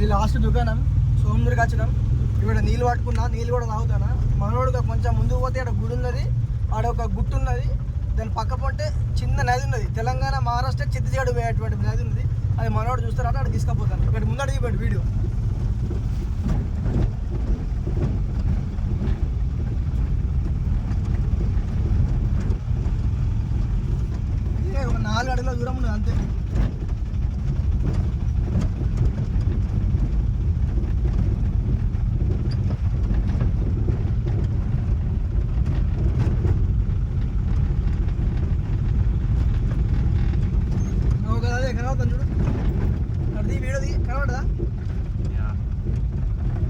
ఇది లాస్ట్ దుకాణం సోమదుర్గా వచ్చినాం ఇక్కడ నీళ్ళు పట్టుకున్నా నీళ్ళు కూడా తాగుతానా? మనోడుగా కొంచెం ముందుకు పోతే ఇక్కడ గుడి ఉన్నది ఆడ ఒక గుట్టు ఉన్నది. దాని పక్క పొంటే చిన్న నది ఉన్నది. తెలంగాణ మహారాష్ట్ర ఛత్తీస్గఢ్ పోయేటువంటి నది ఉంది అది మనోడు చూస్తారంటే అక్కడ తీసుకుపోతాను. ఇక్కడ ముందు దిగిపోయాడు వీడియో. ఒక నాలుగు అడుగుల దూరం ఉన్నది అంతే. చూడు. అది వీడియో దిగి కనబడదా?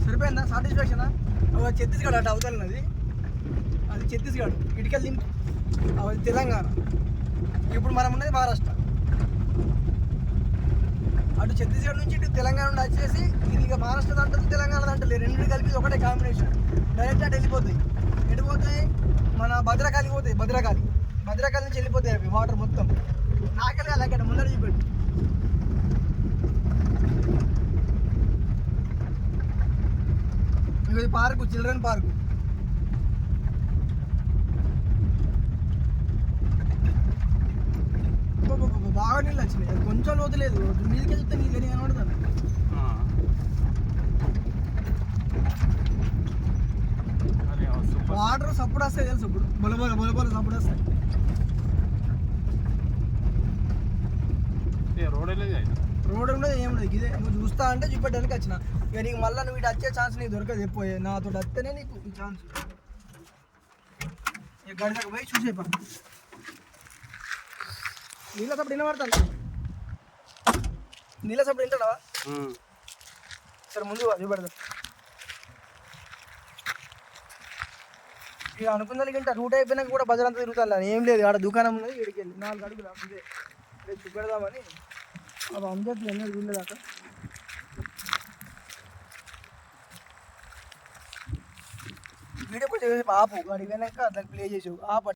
సరిపోయిందా? సాటిస్ఫాక్షనా? ఛత్తీస్గఢ్ అటు అవతలన్నది అది ఛత్తీస్గఢ్ ఇటుకెళ్ళి దింపు. అది తెలంగాణ. ఇప్పుడు మనం ఉన్నది మహారాష్ట్ర. అటు ఛత్తీస్గఢ్ నుంచి ఇటు తెలంగాణ నుండి వచ్చేసి ఇది ఇక మహారాష్ట్ర దాంట్లో తెలంగాణ దాంట్లో రెండు కలిపి ఒకటే కాంబినేషన్ డైరెక్ట్ అటు వెళ్ళిపోతాయి. ఎటు పోతాయి? మన భద్రకాళి పోతాయి భద్రకాళి. భద్రకాళి నుంచి వెళ్ళిపోతాయి అవి వాటర్ మొత్తం. ఇది పార్కు చిల్డ్రన్ పార్కు. బాగా నీళ్ళు వచ్చినాయి. అది కొంచెం లోతు లేదు. మీదకి వెళ్తే నీళ్ళు అని కనబడుతుంది వాటర్ సప్పుడు వస్తాయి తెలుసు ఇప్పుడు? బొలబొల బొలబొల సప్పుడు వస్తాయి. రోడ్ వెళ్ళేది? అయితే రోడ్ ఉండదు ఏం లేదు ఇదే నువ్వు చూస్తా అంటే చూపెట్టడానికి వచ్చిన. ఇక నీకు మళ్ళీ నువ్వు ఇటు వచ్చే ఛాన్స్ నీకు దొరకదు ఎప్పుడు నాతో వస్తేనే నీకు ఛాన్స్ ఇక గడిదాకా పోయి చూసే నీళ్ళ సప్పుడు వినబడతాను నీళ్ళ సప్పుడు వింటాడా సరే ముందు పో, చూపెడదాం ఇక అనుకున్నది ఇంట రూట్ అయిపోయినాక కూడా బజార్ అంతా తిరుగుతాను ఏం లేదు ఆడ దుకాణం ఉన్నది ఇక్కడికి వెళ్ళి. నాలుగు అడుగులు ఇదే రేపు చూపెడదామని. अब हम जब लेने झूले जाकर वीडियो कुछ आप होगा, ठीक है ना? अलग प्ले जैसे होगा आप